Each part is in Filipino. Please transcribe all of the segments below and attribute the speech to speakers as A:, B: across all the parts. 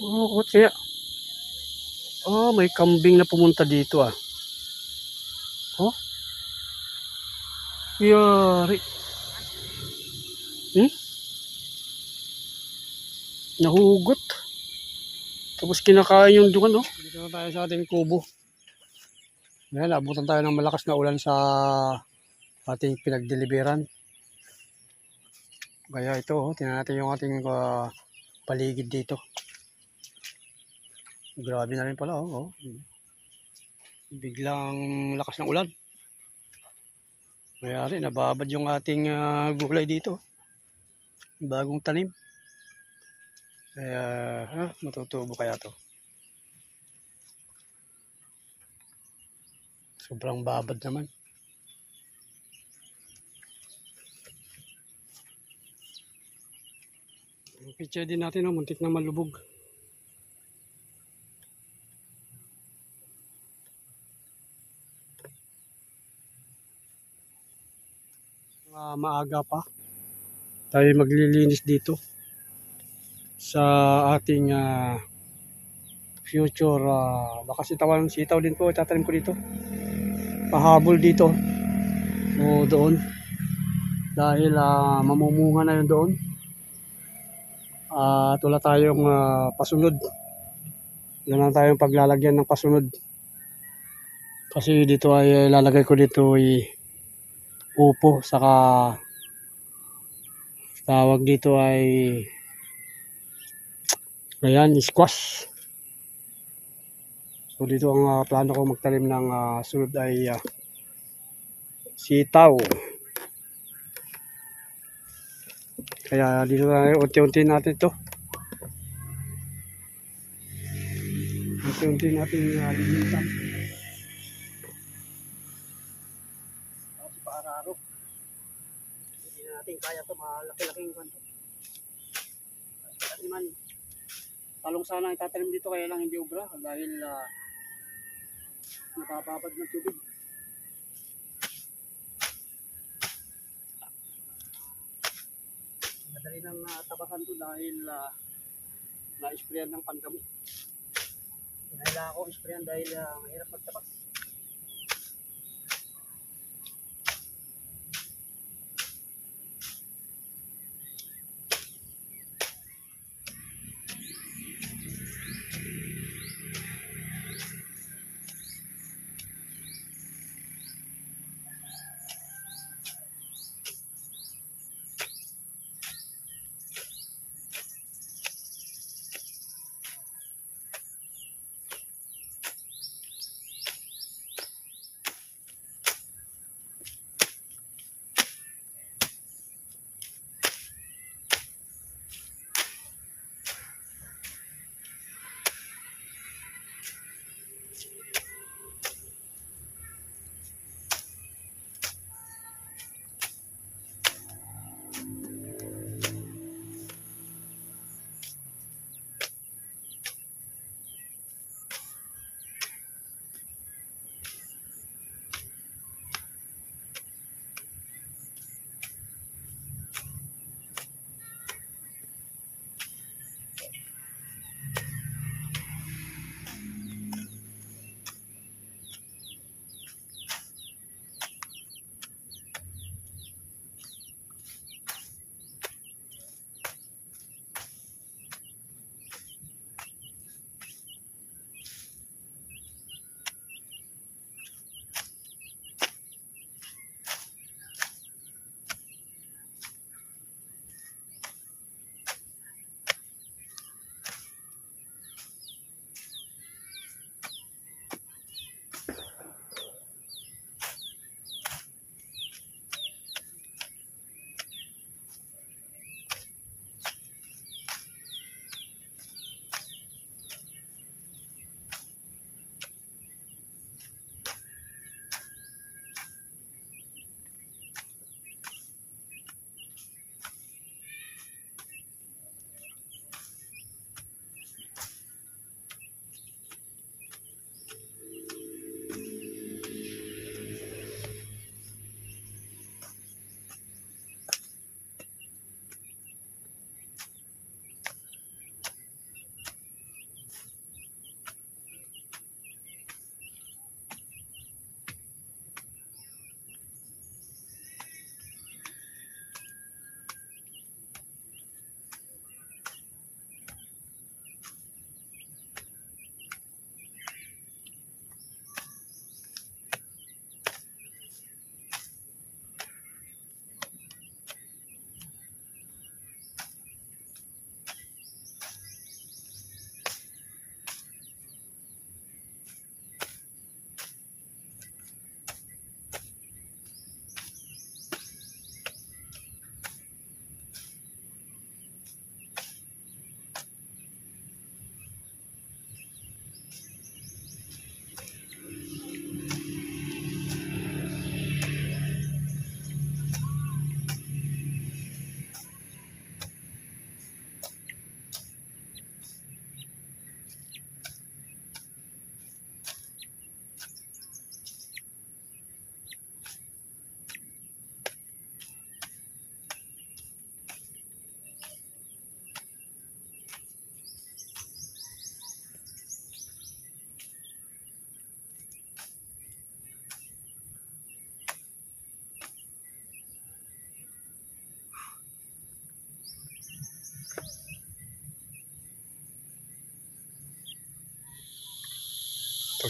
A: Oh, kaya? Oh, may kambing na pumunta dito ah. Oh? Yari. Hmm? Nahugot. Tapos kinakain yung dukan, oh. Dito na tayo sa ating kubo. Ngayon, abutan tayo ng malakas na ulan sa ating pinagdeliveran. Kaya ito, oh, tingnan natin yung ating ah, paligid dito. Grabe na rin pala, oh. oh. Biglang lakas ng ulan. Kaya rin, nababad yung ating ah, gulay dito. Bagong tanim. Kaya, ha, matutubo kaya to. Sobrang babad naman. Picture din natin, oh, muntik na malubog. Mga maaga pa. Tayo maglilinis dito sa ating ah, future uh, baka sitawan sitaw din po itatanim ko dito. Pahabol dito. O doon. Dahil ah, mamumunga na yun doon. At wala tayong ah, pasunod. Wala tayong paglalagyan ng pasunod. Kasi dito ay lalagay ko dito ay upo saka tawag dito ay ayan squash. So dito ang ah, plano ko magtanim ng ah, sunod ay ah, sitaw. Kaya dito na unti-unti natin to. Unti-unti natin uh, linisan kasi paararo. Hindi na natin kaya to malaki-laking kanto taniman talong sana itatanim dito kaya lang hindi ubra dahil uh, napapapad ng tubig. Madali nang uh, tabakan to dahil uh, na-sprayan ng pandamo Kailangan ako sprayan dahil uh, mahirap magtabas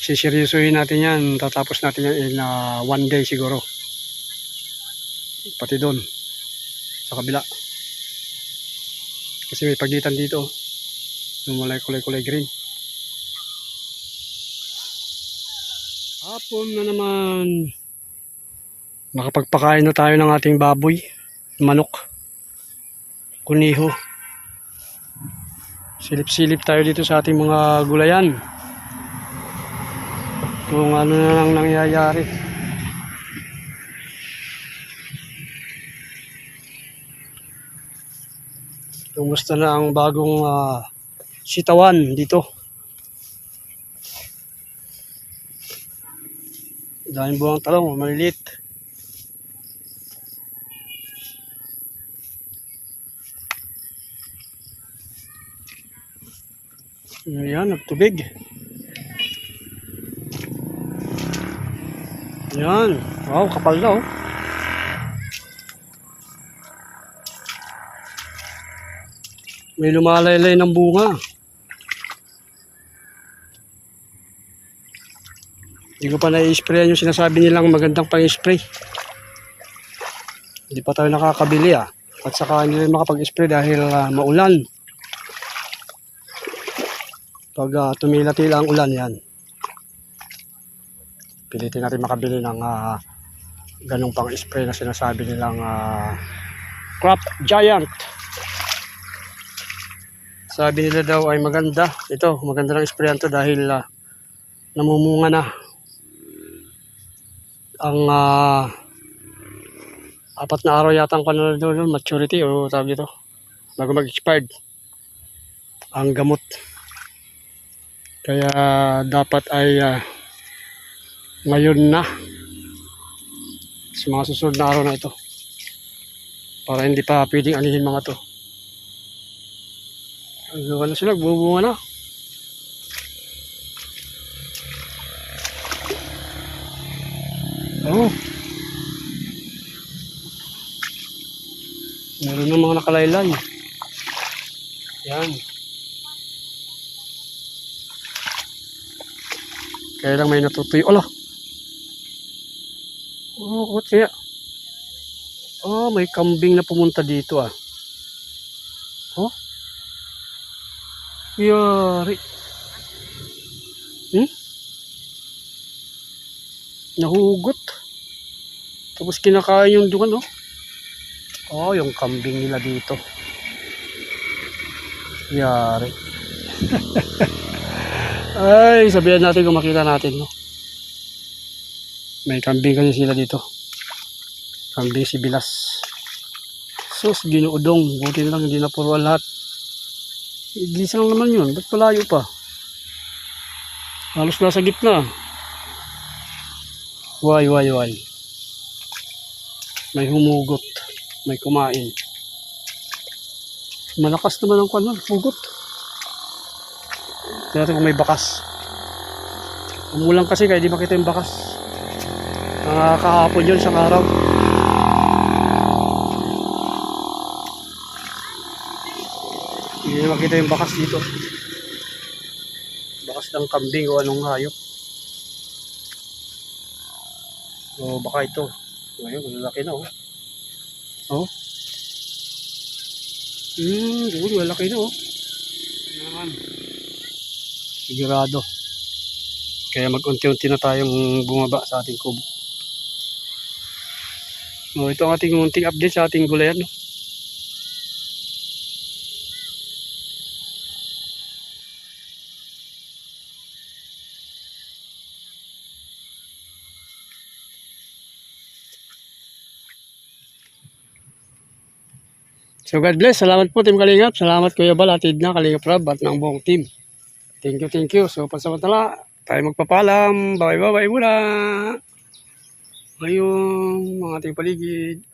A: Pag siseryosohin natin yan, tatapos natin yan in ah, one day siguro. Pati doon. Sa kabila. Kasi may pagitan dito. Yung mulay kulay-kulay green. Hapon na naman. Makapagpakain na tayo ng ating baboy. Manok. Kuniho. Silip-silip tayo dito sa ating mga gulayan. Kung ano na lang nangyayari. Kumusta na ang bagong ah, sitawan dito? Daming buwang talong, maliliit. Ayan, nagtubig. Ayan. Wow, kapal na oh. May lumalaylay ng bunga. Hindi ko pa na-sprayan yung sinasabi nilang magandang pang-spray. Hindi pa tayo nakakabili ah. At saka hindi rin makapag-spray dahil ah, maulan. Pag uh, tumila-tila ang ulan yan. Pilitin natin makabili ng ah, ganong pang-spray na sinasabi nilang ah, Crop Giant. Sabi nila daw ay maganda. Ito, maganda ng sprayan to dahil ah, namumunga na ang ah, apat na araw yata ang doon, maturity o tawag dito bago mag-expired ang gamot. Kaya dapat ay ah, ngayon na sa mga susunod na araw na ito para hindi pa pwedeng anihin mga to. Ano sila, bubunga na. Oh. Meron ng mga nakalaylay. Yan. Kaya lang may natutuyo. Ala! Oh, what kaya? Oh, may kambing na pumunta dito ah. Oh? Yari. Hmm? Nahugot. Tapos kinakain yung dungan, oh. Oh, yung kambing nila dito. Yari. Ay, sabihan natin kung makita natin, no. May kambing kasi sila dito. Kambing si Bilas. Sus, ginuudong. Buti na lang, hindi na puro lahat. Igisa lang naman yun. Ba't palayo pa? Halos nasa gitna. Why, why, why? May humugot. May kumain. Malakas naman ang kanon. Hugot. Natin kung may bakas. Umulang kasi kaya di makita yung bakas. Mga kahapon yun sa araw. Hindi makita yung bakas dito. Bakas ng kambing o anong hayop. O baka ito. Ngayon, ang laki na oh. Oh. Hmm, siguro malaki na oh. Naman. Sigurado. Kaya mag-unti-unti na tayong bumaba sa ating kubo. Oh, ito ang ating munting update sa ating gulayan. No? So God bless. Salamat po Team Kalingap. Salamat Kuya Bal, Atid na Kalingap Rab at ng buong team. Thank you, thank you. So pansamantala, tayo magpapalam. Bye bye bye muna. Ngayong mga ating paligid.